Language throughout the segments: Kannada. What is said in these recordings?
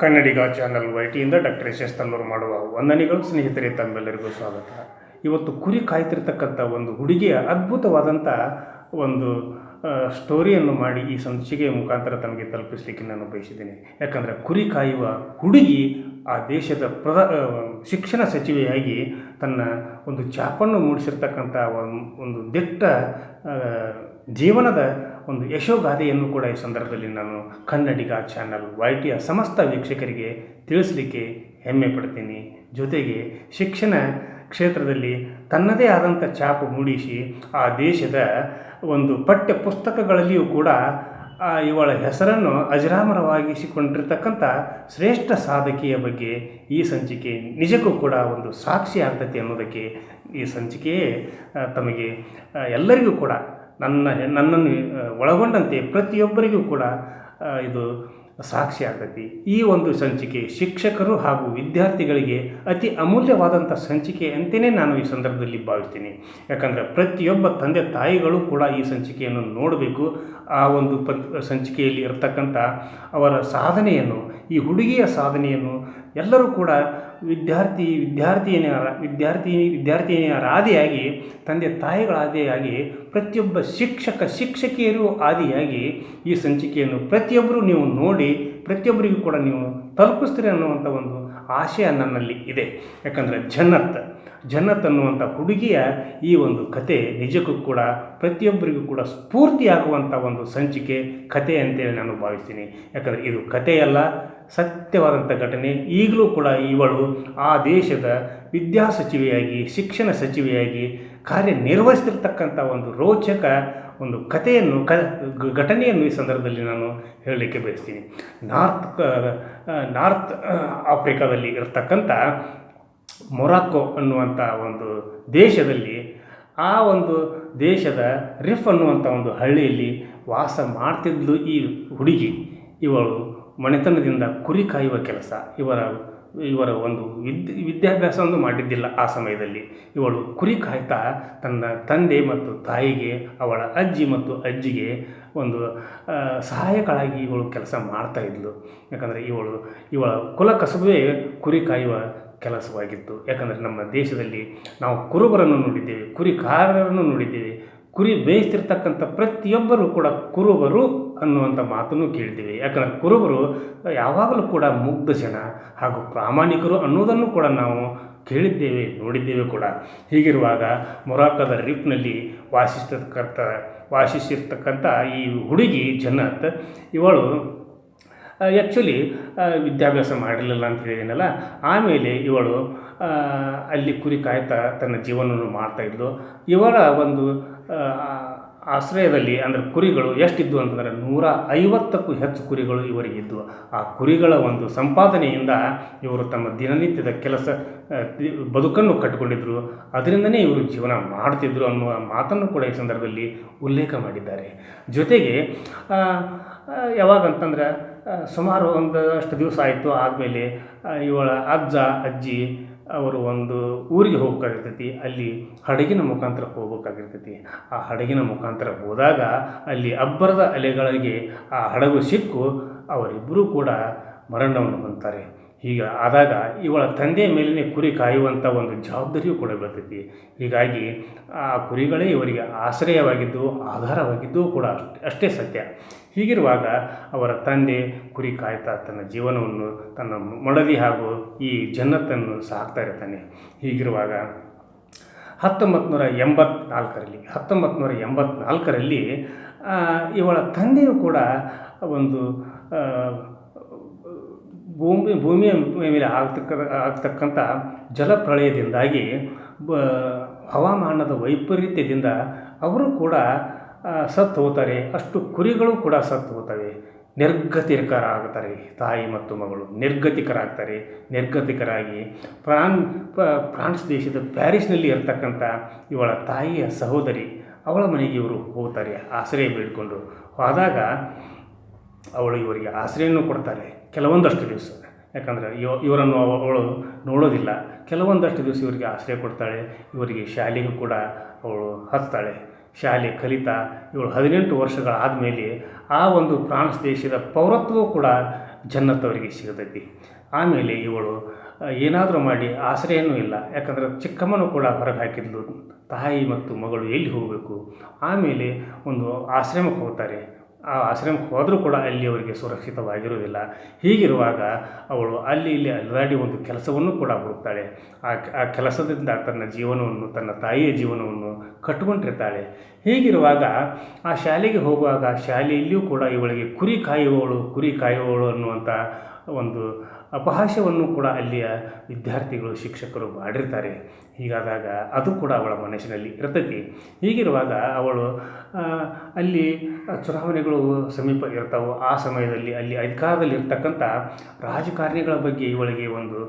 ಕನ್ನಡಿಗ ಚಾನಲ್ ವೈಟಿಯಿಂದ ಡಾಕ್ಟರ್ ಎಸ್ ಎಸ್ ತಲ್ಲೂರು ಮಾಡುವ ವಂದನೆಗಳು, ಸ್ನೇಹಿತರೆ, ತಮ್ಮೆಲ್ಲರಿಗೂ ಸ್ವಾಗತ. ಇವತ್ತು ಕುರಿ ಕಾಯ್ತಿರ್ತಕ್ಕಂಥ ಒಂದು ಹುಡುಗಿಯ ಅದ್ಭುತವಾದಂಥ ಒಂದು ಸ್ಟೋರಿಯನ್ನು ಮಾಡಿ ಈ ಸಂಚಿಕೆಯ ಮುಖಾಂತರ ತಮಗೆ ತಲುಪಿಸಲಿಕ್ಕೆ ನಾನು ಬಯಸಿದ್ದೇನೆ. ಯಾಕಂದರೆ ಕುರಿ ಕಾಯುವ ಹುಡುಗಿ ಆ ದೇಶದ ಪ್ರಧ ಶಿಕ್ಷಣ ಸಚಿವೆಯಾಗಿ ತನ್ನ ಒಂದು ಚಾಪನ್ನು ಮೂಡಿಸಿರ್ತಕ್ಕಂಥ ಒಂದು ದಿಟ್ಟ ಜೀವನದ ಒಂದು ಯಶೋಗಾಥೆಯನ್ನು ಕೂಡ ಈ ಸಂದರ್ಭದಲ್ಲಿ ನಾನು ಕನ್ನಡಿಗ ಚಾನಲ್ ವೈ ಟಿಯ ಸಮಸ್ತ ವೀಕ್ಷಕರಿಗೆ ತಿಳಿಸಲಿಕ್ಕೆ ಹೆಮ್ಮೆ ಪಡ್ತೀನಿ. ಜೊತೆಗೆ ಶಿಕ್ಷಣ ಕ್ಷೇತ್ರದಲ್ಲಿ ತನ್ನದೇ ಆದಂಥ ಛಾಪು ಮೂಡಿಸಿ ಆ ದೇಶದ ಒಂದು ಪಠ್ಯ ಪುಸ್ತಕಗಳಲ್ಲಿಯೂ ಕೂಡ ಇವಳ ಹೆಸರನ್ನು ಅಜರಾಮರವಾಗಿಸಿಕೊಂಡಿರ್ತಕ್ಕಂಥ ಶ್ರೇಷ್ಠ ಸಾಧಕಿಯ ಬಗ್ಗೆ ಈ ಸಂಚಿಕೆ ನಿಜಕ್ಕೂ ಕೂಡ ಒಂದು ಸಾಕ್ಷಿ ಆಗ್ತೈತಿ ಅನ್ನೋದಕ್ಕೆ ಈ ಸಂಚಿಕೆಯೇ ತಮಗೆ ಎಲ್ಲರಿಗೂ ಕೂಡ ನನ್ನ ನನ್ನನ್ನು ಒಳಗೊಂಡಂತೆ ಪ್ರತಿಯೊಬ್ಬರಿಗೂ ಕೂಡ ಇದು ಸಾಕ್ಷಿ ಆಗ್ತೈತಿ ಈ ಒಂದು ಸಂಚಿಕೆ ಶಿಕ್ಷಕರು ಹಾಗೂ ವಿದ್ಯಾರ್ಥಿಗಳಿಗೆ ಅತಿ ಅಮೂಲ್ಯವಾದಂಥ ಸಂಚಿಕೆ ಅಂತಲೇ ನಾನು ಈ ಸಂದರ್ಭದಲ್ಲಿ ಭಾವಿಸ್ತೀನಿ. ಯಾಕಂದರೆ ಪ್ರತಿಯೊಬ್ಬ ತಂದೆ ತಾಯಿಗಳು ಕೂಡ ಈ ಸಂಚಿಕೆಯನ್ನು ನೋಡಬೇಕು. ಆ ಒಂದು ಪ ಸಂಚಿಕೆಯಲ್ಲಿ ಇರತಕ್ಕಂಥ ಅವರ ಸಾಧನೆಯನ್ನು, ಈ ಹುಡುಗಿಯ ಸಾಧನೆಯನ್ನು ಎಲ್ಲರೂ ಕೂಡ ವಿದ್ಯಾರ್ಥಿ ವಿದ್ಯಾರ್ಥಿನಿಯರ ವಿದ್ಯಾರ್ಥಿ ವಿದ್ಯಾರ್ಥಿನಿಯರ ಆದಿಯಾಗಿ ತಂದೆ ತಾಯಿಗಳ ಆದಿಯಾಗಿ, ಪ್ರತಿಯೊಬ್ಬ ಶಿಕ್ಷಕ ಶಿಕ್ಷಕಿಯರು ಆದಿಯಾಗಿ ಈ ಸಂಚಿಕೆಯನ್ನು ಪ್ರತಿಯೊಬ್ಬರು ನೀವು ನೋಡಿ, ಪ್ರತಿಯೊಬ್ಬರಿಗೂ ಕೂಡ ನೀವು ತಲುಪಿಸ್ತೀರಿ ಅನ್ನುವಂಥ ಒಂದು ಆಶಯ ನನ್ನಲ್ಲಿ ಇದೆ. ಯಾಕಂದರೆ ಜನ್ನತ್ ಜನ್ನತ್ ಅನ್ನುವಂಥ ಹುಡುಗಿಯ ಈ ಒಂದು ಕತೆ ನಿಜಕ್ಕೂ ಕೂಡ ಪ್ರತಿಯೊಬ್ಬರಿಗೂ ಕೂಡ ಸ್ಫೂರ್ತಿಯಾಗುವಂಥ ಒಂದು ಸಂಚಿಕೆ ಕತೆ ಅಂತೇಳಿ ನಾನು ಭಾವಿಸ್ತೀನಿ. ಯಾಕಂದರೆ ಇದು ಕಥೆಯಲ್ಲ ಸತ್ಯವಾದಂಥ ಘಟನೆ. ಈಗಲೂ ಕೂಡ ಇವಳು ಆ ದೇಶದ ವಿದ್ಯಾ ಸಚಿವೆಯಾಗಿ, ಶಿಕ್ಷಣ ಸಚಿವೆಯಾಗಿ ಕಾರ್ಯನಿರ್ವಹಿಸ್ತಿರ್ತಕ್ಕಂಥ ಒಂದು ರೋಚಕ ಒಂದು ಕಥೆಯನ್ನು ಕ ಘಟನೆಯನ್ನು ಈ ಸಂದರ್ಭದಲ್ಲಿ ನಾನು ಹೇಳಲಿಕ್ಕೆ ಬಯಸ್ತೀನಿ. ನಾರ್ತ್ ನಾರ್ತ್ ಆಫ್ರಿಕಾದಲ್ಲಿ ಇರತಕ್ಕಂಥ ಮೊರಾಕೊ ಅನ್ನುವಂಥ ಒಂದು ದೇಶದಲ್ಲಿ ಆ ಒಂದು ದೇಶದ ರಿಫ್ ಅನ್ನುವಂಥ ಒಂದು ಹಳ್ಳಿಯಲ್ಲಿ ವಾಸ ಮಾಡ್ತಿದ್ಲು ಈ ಹುಡುಗಿ. ಇವಳು ಮನೆತನದಿಂದ ಕುರಿ ಕಾಯುವ ಕೆಲಸ. ಇವರ ಇವರ ಒಂದು ವಿದ್ ವಿದ್ಯಾಭ್ಯಾಸವನ್ನು ಮಾಡಿದ್ದಿಲ್ಲ ಆ ಸಮಯದಲ್ಲಿ. ಇವಳು ಕುರಿ ಕಾಯ್ತಾ ತನ್ನ ತಂದೆ ಮತ್ತು ತಾಯಿಗೆ, ಅವಳ ಅಜ್ಜಿ ಮತ್ತು ಅಜ್ಜಿಗೆ ಒಂದು ಸಹಾಯಕಳಾಗಿ ಇವಳು ಕೆಲಸ ಮಾಡ್ತಾ ಇದ್ಲು. ಯಾಕಂದರೆ ಇವಳು, ಇವಳ ಕುಲ ಕಸುಬೇ ಕುರಿ ಕಾಯುವ ಕೆಲಸವಾಗಿತ್ತು. ಯಾಕಂದರೆ ನಮ್ಮ ದೇಶದಲ್ಲಿ ನಾವು ಕುರುಬರನ್ನು ನೋಡಿದ್ದೇವೆ, ಕುರಿಕಾರರನ್ನು ನೋಡಿದ್ದೇವೆ, ಕುರಿ ಬೇಯಿಸ್ತಿರ್ತಕ್ಕಂಥ ಪ್ರತಿಯೊಬ್ಬರು ಕೂಡ ಕುರುಬರು ಅನ್ನುವಂಥ ಮಾತನ್ನು ಕೇಳಿದ್ದೇವೆ. ಯಾಕಂದರೆ ಕುರುಬರು ಯಾವಾಗಲೂ ಕೂಡ ಮುಗ್ಧ ಜನ ಹಾಗೂ ಪ್ರಾಮಾಣಿಕರು ಅನ್ನೋದನ್ನು ಕೂಡ ನಾವು ಕೇಳಿದ್ದೇವೆ, ನೋಡಿದ್ದೇವೆ ಕೂಡ. ಹೀಗಿರುವಾಗ ಮೊರಾಕದ ರಿಪ್ನಲ್ಲಿ ವಾಸಿಸ್ತಕ್ಕಂಥ ವಾಸಿಸಿರ್ತಕ್ಕಂಥ ಈ ಹುಡುಗಿ ಜನತ್ ಇವಳು ಆ್ಯಕ್ಚುಲಿ ವಿದ್ಯಾಭ್ಯಾಸ ಮಾಡಿರಲಿಲ್ಲ ಅಂತ ಹೇಳಿದ್ದೀನಲ್ಲ ಆಮೇಲೆ ಇವಳು ಅಲ್ಲಿ ಕುರಿ ಕಾಯ್ತಾ ತನ್ನ ಜೀವನವನ್ನು ಮಾಡ್ತಾಯಿದ್ಲು ಇವರ ಒಂದು ಆಶ್ರಯದಲ್ಲಿ ಅಂದರೆ ಕುರಿಗಳು ಎಷ್ಟಿದ್ವು ಅಂತಂದರೆ ನೂರ ಐವತ್ತಕ್ಕೂ ಹೆಚ್ಚು ಕುರಿಗಳು ಇವರಿಗಿದ್ದವು ಆ ಕುರಿಗಳ ಒಂದು ಸಂಪಾದನೆಯಿಂದ ಇವರು ತಮ್ಮ ದಿನನಿತ್ಯದ ಕೆಲಸ ಬದುಕನ್ನು ಕಟ್ಟಿಕೊಂಡಿದ್ದರು ಅದರಿಂದನೇ ಇವರು ಜೀವನ ಮಾಡ್ತಿದ್ರು ಅನ್ನುವ ಮಾತನ್ನು ಕೂಡ ಈ ಸಂದರ್ಭದಲ್ಲಿ ಉಲ್ಲೇಖ ಮಾಡಿದ್ದಾರೆ. ಜೊತೆಗೆ ಆ, ಆ, ಒಂದು ಅಷ್ಟು ಸುಮಾರು ದಿವಸ ಆಯಿತು ಆದಮೇಲೆ ಇವಳ ಅಜ್ಜ ಅಜ್ಜಿ ಅವರು ಒಂದು ಊರಿಗೆ ಹೋಗ್ಬೇಕಾಗಿರ್ತೈತಿ. ಅಲ್ಲಿ ಹಡಗಿನ ಮುಖಾಂತರ ಹೋಗ್ಬೇಕಾಗಿರ್ತೈತಿ. ಆ ಹಡಗಿನ ಮುಖಾಂತರ ಹೋದಾಗ ಅಲ್ಲಿ ಅಬ್ಬರದ ಅಲೆಗಳಿಗೆ ಆ ಹಡಗು ಸಿಕ್ಕು ಅವರಿಬ್ಬರೂ ಕೂಡ ಮರಣವನ್ನು ಹೊಂದ್ತಾರೆ. ಹೀಗೆ ಆದಾಗ ಇವಳ ತಂದೆಯ ಮೇಲಿನ ಕುರಿ ಕಾಯುವಂಥ ಒಂದು ಜವಾಬ್ದಾರಿಯೂ ಕೂಡ ಬರ್ತೈತಿ. ಹೀಗಾಗಿ ಆ ಕುರಿಗಳೇ ಇವರಿಗೆ ಆಶ್ರಯವಾಗಿದ್ದು, ಆಧಾರವಾಗಿದ್ದು ಕೂಡ ಅಷ್ಟೇ ಸತ್ಯ. ಹೀಗಿರುವಾಗ ಅವರ ತಂದೆ ಕುರಿ ಕಾಯ್ತಾ ತನ್ನ ಜೀವನವನ್ನು, ತನ್ನ ಮಡದಿ ಹಾಗೂ ಈ ಜನ್ನತ್ತನ್ನು ಸಾಕ್ತಾ ಇರ್ತಾನೆ. ಹೀಗಿರುವಾಗ ಹತ್ತೊಂಬತ್ತು ನೂರ ಎಂಬತ್ನಾಲ್ಕರಲ್ಲಿ ಹತ್ತೊಂಬತ್ತು ನೂರ ಎಂಬತ್ನಾಲ್ಕರಲ್ಲಿ ಇವಳ ತಂದೆಯು ಕೂಡ ಒಂದು ಭೂಮಿ, ಭೂಮಿಯ ಮೇಲೆ ಆಗ್ತಕ್ಕ ಆಗ್ತಕ್ಕಂಥ ಜಲಪ್ರಳಯದಿಂದಾಗಿ ಬ, ಹವಾಮಾನದ ವೈಪರೀತ್ಯದಿಂದ ಅವರು ಕೂಡ ಸತ್ತು ಹೋಗ್ತಾರೆ. ಅಷ್ಟು ಕುರಿಗಳು ಕೂಡ ಸತ್ತು ಹೋಗ್ತವೆ. ನಿರ್ಗತಿಕರಾಗ್ತಾರೆ ತಾಯಿ ಮತ್ತು ಮಗಳು. ನಿರ್ಗತಿಕರಾಗ್ತಾರೆ. ನಿರ್ಗತಿಕರಾಗಿ ಫ್ರಾನ್ ಫ್ರಾನ್ಸ್ ದೇಶದ ಪ್ಯಾರಿಸ್ನಲ್ಲಿ ಇರತಕ್ಕಂಥ ಇವಳ ತಾಯಿಯ ಸಹೋದರಿ, ಅವಳ ಮನೆಗೆ ಇವರು ಹೋಗ್ತಾರೆ. ಆಶ್ರಯ ಬೇಡಿಕೊಂಡು ಹೋದಾಗ ಅವಳು ಇವರಿಗೆ ಆಶ್ರಯನೂ ಕೊಡ್ತಾರೆ. ಕೆಲವೊಂದಷ್ಟು ದಿವಸ. ಯಾಕಂದರೆ ಇವ, ಇವರನ್ನು ಅವ- ಅವಳು ನೋಡೋದಿಲ್ಲ. ಕೆಲವೊಂದಷ್ಟು ದಿವಸ ಇವರಿಗೆ ಆಶ್ರಯ ಕೊಡ್ತಾಳೆ, ಇವರಿಗೆ ಶಾಲೆಗೂ ಕೂಡ ಅವಳು ಹಚ್ತಾಳೆ ಶಾಲೆ ಕಲಿತಾ ಇವಳು ಹದಿನೆಂಟು ವರ್ಷಗಳಾದಮೇಲೆ ಆ ಒಂದು ಫ್ರಾನ್ಸ್ ದೇಶದ ಪೌರತ್ವವೂ ಕೂಡ ಜನ್ನತ್ ಅವರಿಗೆ ಸಿಗತೈತಿ. ಆಮೇಲೆ ಇವಳು ಏನಾದರೂ ಮಾಡಿ ಆಶ್ರಯನೂ ಇಲ್ಲ. ಯಾಕಂದ್ರೆ ಚಿಕ್ಕಮ್ಮನೂ ಕೂಡ ಹೊರಗೆ ಹಾಕಿದ್ಲು. ತಾಯಿ ಮತ್ತು ಮಗಳು ಎಲ್ಲಿ ಹೋಗಬೇಕು? ಆಮೇಲೆ ಒಂದು ಆಶ್ರಮಕ್ಕೆ ಹೋಗ್ತಾರೆ. ಆ ಆಶ್ರಮಕ್ಕೆ ಹೋದರೂ ಕೂಡ ಅಲ್ಲಿ ಅವರಿಗೆ ಸುರಕ್ಷಿತವಾಗಿರುವುದಿಲ್ಲ. ಹೀಗಿರುವಾಗ ಅವಳು ಅಲ್ಲಿ ಇಲ್ಲಿ ಅಲ್ಲಾಡಿ ಒಂದು ಕೆಲಸವನ್ನು ಕೂಡ ಹುಡುಕ್ತಾಳೆ. ಆ ಆ ಕೆಲಸದಿಂದ ತನ್ನ ಜೀವನವನ್ನು, ತನ್ನ ತಾಯಿಯ ಜೀವನವನ್ನು ಕಟ್ಟಿಕೊಂಡಿರ್ತಾಳೆ ಹೀಗಿರುವಾಗ ಆ ಶಾಲೆಗೆ ಹೋಗುವಾಗ ಶಾಲೆಯಲ್ಲಿಯೂ ಕೂಡ ಇವಳಿಗೆ ಕುರಿ ಕಾಯುವವಳು ಕುರಿ ಕಾಯುವವಳು ಅನ್ನುವಂಥ ಒಂದು ಅಪಹಾಸ್ಯವನ್ನು ಕೂಡ ಅಲ್ಲಿಯ ವಿದ್ಯಾರ್ಥಿಗಳು, ಶಿಕ್ಷಕರು ಮಾಡಿರ್ತಾರೆ. ಹೀಗಾದಾಗ ಅದು ಕೂಡ ಅವಳ ಮನಸ್ಸಿನಲ್ಲಿ ಇರ್ತೈತಿ ಹೀಗಿರುವಾಗ ಅವಳು ಅಲ್ಲಿ ಚುನಾವಣೆಗಳು ಸಮೀಪ ಇರ್ತಾವೆ, ಆ ಸಮಯದಲ್ಲಿ ಅಲ್ಲಿ ಅಧಿಕಾರದಲ್ಲಿರ್ತಕ್ಕಂಥ ರಾಜಕಾರಣಿಗಳ ಬಗ್ಗೆ ಇವಳಿಗೆ ಒಂದು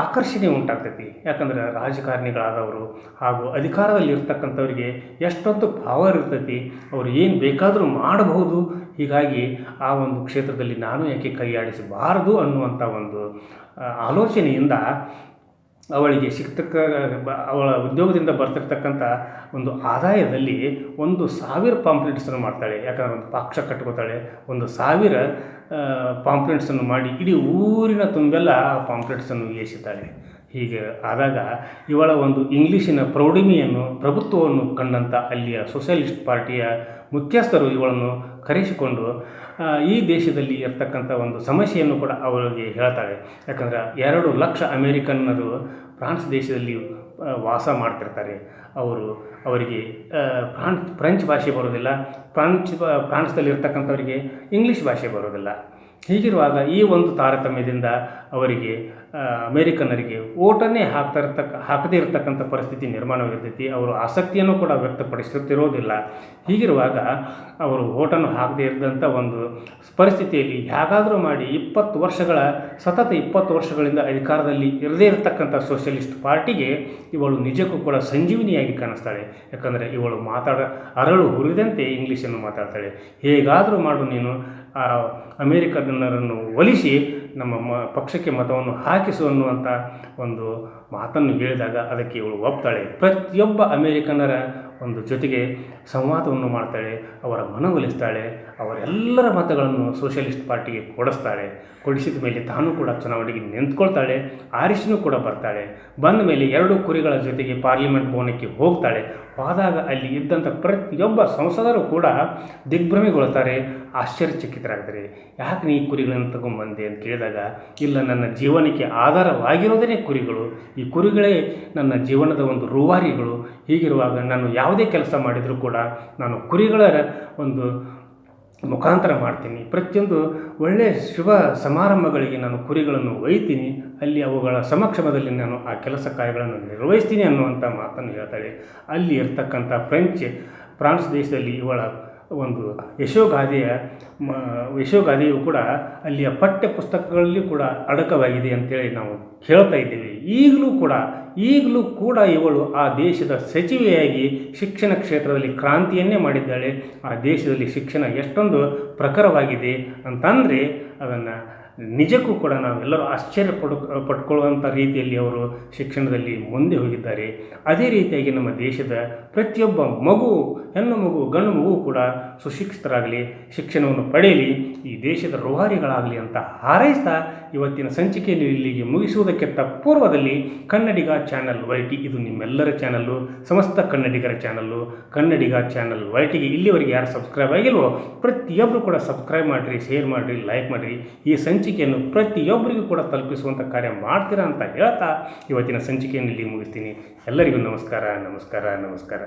ಆಕರ್ಷಣೆ ಉಂಟಾಗ್ತೈತಿ. ಯಾಕಂದ್ರೆ ರಾಜಕಾರಣಿಗಳಾದವರು ಹಾಗೂ ಅಧಿಕಾರದಲ್ಲಿ ಎಷ್ಟೊತ್ತು ಪವರ್ ಇರ್ತೈತಿ. ಅವರು ಏನು ಬೇಕಾದರೂ ಮಾಡಬಹುದು. ಹೀಗಾಗಿ ಆ ಒಂದು ಕ್ಷೇತ್ರದಲ್ಲಿ ನಾನು ಯಾಕೆ ಕೈಯಾಡಿಸಬಾರದು ಅನ್ನುವಂಥ ಒಂದು ಆಲೋಚನೆಯಿಂದ ಅವಳಿಗೆ ಸಿಗ್ತಕ್ಕ ಅವಳ ಉದ್ಯೋಗದಿಂದ ಬರ್ತಿರ್ತಕ್ಕಂಥ ಒಂದು ಆದಾಯದಲ್ಲಿ ಒಂದು ಸಾವಿರ ಪಾಂಪ್ಲೆಟ್ಸನ್ನು ಮಾಡ್ತಾಳೆ. ಯಾಕಂದ್ರೆ ಒಂದು ಪಕ್ಷ ಕಟ್ಕೋತಾಳೆ. ಒಂದು ಸಾವಿರ ಪಾಂಪ್ಲೆಟ್ಸನ್ನು ಮಾಡಿ ಇಡೀ ಊರಿನ ತುಂಬೆಲ್ಲ ಆ ಪಾಂಪ್ಲೆಟ್ಸನ್ನು ಏಸಿದ್ದಾಳೆ ಹೀಗೆ ಆದಾಗ ಇವಳ ಒಂದು ಇಂಗ್ಲೀಷಿನ ಪ್ರೌಢಿಮೆಯನ್ನು, ಪ್ರಭುತ್ವವನ್ನು ಕಂಡಂಥ ಅಲ್ಲಿಯ ಸೋಷಿಯಲಿಸ್ಟ್ ಪಾರ್ಟಿಯ ಮುಖ್ಯಸ್ಥರು ಇವಳನ್ನು ಕರೆಸಿಕೊಂಡು ಈ ದೇಶದಲ್ಲಿ ಇರ್ತಕ್ಕಂಥ ಒಂದು ಸಮಸ್ಯೆಯನ್ನು ಕೂಡ ಅವರಿಗೆ ಹೇಳ್ತಾಳೆ ಯಾಕಂದ್ರೆ ಎರಡು ಲಕ್ಷ ಅಮೇರಿಕನ್ನರು ಫ್ರಾನ್ಸ್ ದೇಶದಲ್ಲಿ ವಾಸ ಮಾಡ್ತಿರ್ತಾರೆ. ಅವರು ಅವರಿಗೆ ಫ್ರಾನ್ ಫ್ರೆಂಚ್ ಭಾಷೆ ಬರೋದಿಲ್ಲ. ಫ್ರಾನ್ಚ್ ಫ್ರಾನ್ಸ್ದಲ್ಲಿರ್ತಕ್ಕಂಥವರಿಗೆ ಇಂಗ್ಲೀಷ್ ಭಾಷೆ ಬರೋದಿಲ್ಲ. ಹೀಗಿರುವಾಗ ಈ ಒಂದು ತಾರತಮ್ಯದಿಂದ ಅವರಿಗೆ ಅಮೇರಿಕನ್ನರಿಗೆ ಓಟನ್ನೇ ಹಾಕ್ತಾ ಇರ್ತಕ್ಕ, ಹಾಕದೇ ಇರತಕ್ಕಂಥ ಪರಿಸ್ಥಿತಿ ನಿರ್ಮಾಣವಾಗಿರ್ತೈತಿ ಅವರು ಆಸಕ್ತಿಯನ್ನು ಕೂಡ ವ್ಯಕ್ತಪಡಿಸುತ್ತಿರೋದಿಲ್ಲ ಹೀಗಿರುವಾಗ ಅವರು ಓಟನ್ನು ಹಾಕದೇ ಇರದಂಥ ಒಂದು ಪರಿಸ್ಥಿತಿಯಲ್ಲಿ ಹೇಗಾದರೂ ಮಾಡಿ ಇಪ್ಪತ್ತು ವರ್ಷಗಳ, ಸತತ ಇಪ್ಪತ್ತು ವರ್ಷಗಳಿಂದ ಅಧಿಕಾರದಲ್ಲಿ ಇರದೇ ಇರತಕ್ಕಂಥ ಸೋಷಿಯಲಿಸ್ಟ್ ಪಾರ್ಟಿಗೆ ಇವಳು ನಿಜಕ್ಕೂ ಕೂಡ ಸಂಜೀವಿನಿಯಾಗಿ ಕಾಣಿಸ್ತಾಳೆ. ಯಾಕಂದರೆ ಇವಳು ಮಾತಾಡ, ಅರಳು ಹುರಿದಂತೆ ಇಂಗ್ಲೀಷನ್ನು ಮಾತಾಡ್ತಾಳೆ. ಹೇಗಾದರೂ ಮಾಡು ನೀನು. ಅಮೇರಿಕನ್ನರನ್ನು ಒಲಿಸಿ ನಮ್ಮ ಮ, ಪಕ್ಷಕ್ಕೆ ಮತವನ್ನು ಹಾಕಿಸು ಅನ್ನುವಂಥ ಒಂದು ಮಾತನ್ನು ಹೇಳಿದಾಗ ಅದಕ್ಕೆ ಇವಳು ಒಪ್ತಾಳೆ. ಪ್ರತಿಯೊಬ್ಬ ಅಮೇರಿಕನ್ನರ ಒಂದು ಜೊತೆಗೆ ಸಂವಾದವನ್ನು ಮಾಡ್ತಾಳೆ, ಅವರ ಮನವೊಲಿಸ್ತಾಳೆ, ಅವರೆಲ್ಲರ ಮತಗಳನ್ನು ಸೋಷಿಯಲಿಸ್ಟ್ ಪಾರ್ಟಿಗೆ ಕೊಡಿಸ್ತಾಳೆ. ಕೊಡಿಸಿದ ಮೇಲೆ ತಾನು ಕೂಡ ಚುನಾವಣೆಗೆ ನಿಂತ್ಕೊಳ್ತಾಳೆ ಆರಿಶ್ನೂ ಕೂಡ ಬರ್ತಾಳೆ. ಬಂದ ಮೇಲೆ ಎರಡು ಕುರಿಗಳ ಜೊತೆಗೆ ಪಾರ್ಲಿಮೆಂಟ್ ಭವನಕ್ಕೆ ಹೋಗ್ತಾಳೆ. ಹೋದಾಗ ಅಲ್ಲಿ ಇದ್ದಂಥ ಪ್ರತಿಯೊಬ್ಬ ಸಂಸದರು ಕೂಡ ದಿಗ್ಭ್ರಮೆಗೊಳ್ತಾರೆ, ಆಶ್ಚರ್ಯಚಕಿತರಾಗ್ತಾರೆ. ಯಾಕೆ ನೀ ಕುರಿಗಳನ್ನು ತಗೊಂಬಂದೆ ಅಂತ ಕೇಳಿದಾಗ, ಇಲ್ಲ, ನನ್ನ ಜೀವನಕ್ಕೆ ಆಧಾರವಾಗಿರೋದೇ ಕುರಿಗಳು. ಈ ಕುರಿಗಳೇ ನನ್ನ ಜೀವನದ ಒಂದು ರೂವಾರಿಗಳು. ಹೀಗಿರುವಾಗ ನಾನು ಯಾವುದೇ ಕೆಲಸ ಮಾಡಿದರೂ ಕೂಡ ನಾನು ಕುರಿಗಳ ಒಂದು ಮುಖಾಂತರ ಮಾಡ್ತೀನಿ. ಪ್ರತಿಯೊಂದು ಒಳ್ಳೆಯ ಶುಭ ಸಮಾರಂಭಗಳಿಗೆ ನಾನು ಕುರಿಗಳನ್ನು ಒಯ್ತೀನಿ. ಅಲ್ಲಿ ಅವುಗಳ ಸಮಕ್ಷಮದಲ್ಲಿ ನಾನು ಆ ಕೆಲಸ ಕಾರ್ಯಗಳನ್ನು ನಿರ್ವಹಿಸ್ತೀನಿ ಅನ್ನುವಂಥ ಮಾತನ್ನು ಹೇಳ್ತಾಳೆ ಅಲ್ಲಿ ಇರ್ತಕ್ಕಂಥ ಫ್ರೆಂಚ್, ಫ್ರಾನ್ಸ್ ದೇಶದಲ್ಲಿ ಇವಳ ಒಂದು ಯಶೋಗಾದೆಯ ಮ, ಯಶೋಗಾದೆಯು ಕೂಡ ಅಲ್ಲಿಯ ಪಠ್ಯ ಪುಸ್ತಕಗಳಲ್ಲಿ ಕೂಡ ಅಡಕವಾಗಿದೆ ಅಂತೇಳಿ ನಾವು ಕೇಳ್ತಾ ಇದ್ದೇವೆ. ಈಗಲೂ ಕೂಡ ಈಗಲೂ ಕೂಡ ಇವಳು ಆ ದೇಶದ ಸಚಿವೆಯಾಗಿ ಶಿಕ್ಷಣ ಕ್ಷೇತ್ರದಲ್ಲಿ ಕ್ರಾಂತಿಯನ್ನೇ ಮಾಡಿದ್ದಾಳೆ. ಆ ದೇಶದಲ್ಲಿ ಶಿಕ್ಷಣ ಎಷ್ಟೊಂದು ಪ್ರಖರವಾಗಿದೆ ಅಂತಂದರೆ ಅದನ್ನು ನಿಜಕ್ಕೂ ಕೂಡ ನಾವೆಲ್ಲರೂ ಆಶ್ಚರ್ಯ ಪಡು ಪಟ್ಕೊಳ್ಳುವಂಥ ರೀತಿಯಲ್ಲಿ ಅವರು ಶಿಕ್ಷಣದಲ್ಲಿ ಮುಂದೆ ಹೋಗಿದ್ದಾರೆ. ಅದೇ ರೀತಿಯಾಗಿ ನಮ್ಮ ದೇಶದ ಪ್ರತಿಯೊಬ್ಬ ಮಗು, ಹೆಣ್ಣು ಮಗು, ಗಂಡು ಮಗು ಕೂಡ ಸುಶಿಕ್ಷಿತರಾಗಲಿ, ಶಿಕ್ಷಣವನ್ನು ಪಡೆಯಲಿ, ಈ ದೇಶದ ರುಹಾರಿಗಳಾಗಲಿ ಅಂತ ಹಾರೈಸ್ತಾ ಇವತ್ತಿನ ಸಂಚಿಕೆಯನ್ನು ಇಲ್ಲಿಗೆ ಮುಗಿಸುವುದಕ್ಕಿಂತ ಪೂರ್ವದಲ್ಲಿ ಕನ್ನಡಿಗ ಚಾನಲ್ ವೈ ಟಿ ಇದು ನಿಮ್ಮೆಲ್ಲರ ಚಾನಲ್ಲು, ಸಮಸ್ತ ಕನ್ನಡಿಗರ ಚಾನಲ್ಲು. ಕನ್ನಡಿಗ ಚಾನಲ್ ವೈ ಟಿಗೆ ಇಲ್ಲಿವರೆಗೆ ಯಾರು ಸಬ್ಸ್ಕ್ರೈಬ್ ಆಗಿಲ್ವೋ ಪ್ರತಿಯೊಬ್ಬರು ಕೂಡ ಸಬ್ಸ್ಕ್ರೈಬ್ ಮಾಡಿರಿ, ಶೇರ್ ಮಾಡಿರಿ, ಲೈಕ್ ಮಾಡಿರಿ. ಈ ಸಂಚಿಕೆಯನ್ನು ಪ್ರತಿಯೊಬ್ಬರಿಗೂ ಕೂಡ ತಲುಪಿಸುವಂಥ ಕಾರ್ಯ ಮಾಡ್ತೀರಾ ಅಂತ ಹೇಳ್ತಾ ಇವತ್ತಿನ ಸಂಚಿಕೆಯನ್ನು ಇಲ್ಲಿ ಮುಗಿಸ್ತೀನಿ. ಎಲ್ಲರಿಗೂ ನಮಸ್ಕಾರ ನಮಸ್ಕಾರ ನಮಸ್ಕಾರ.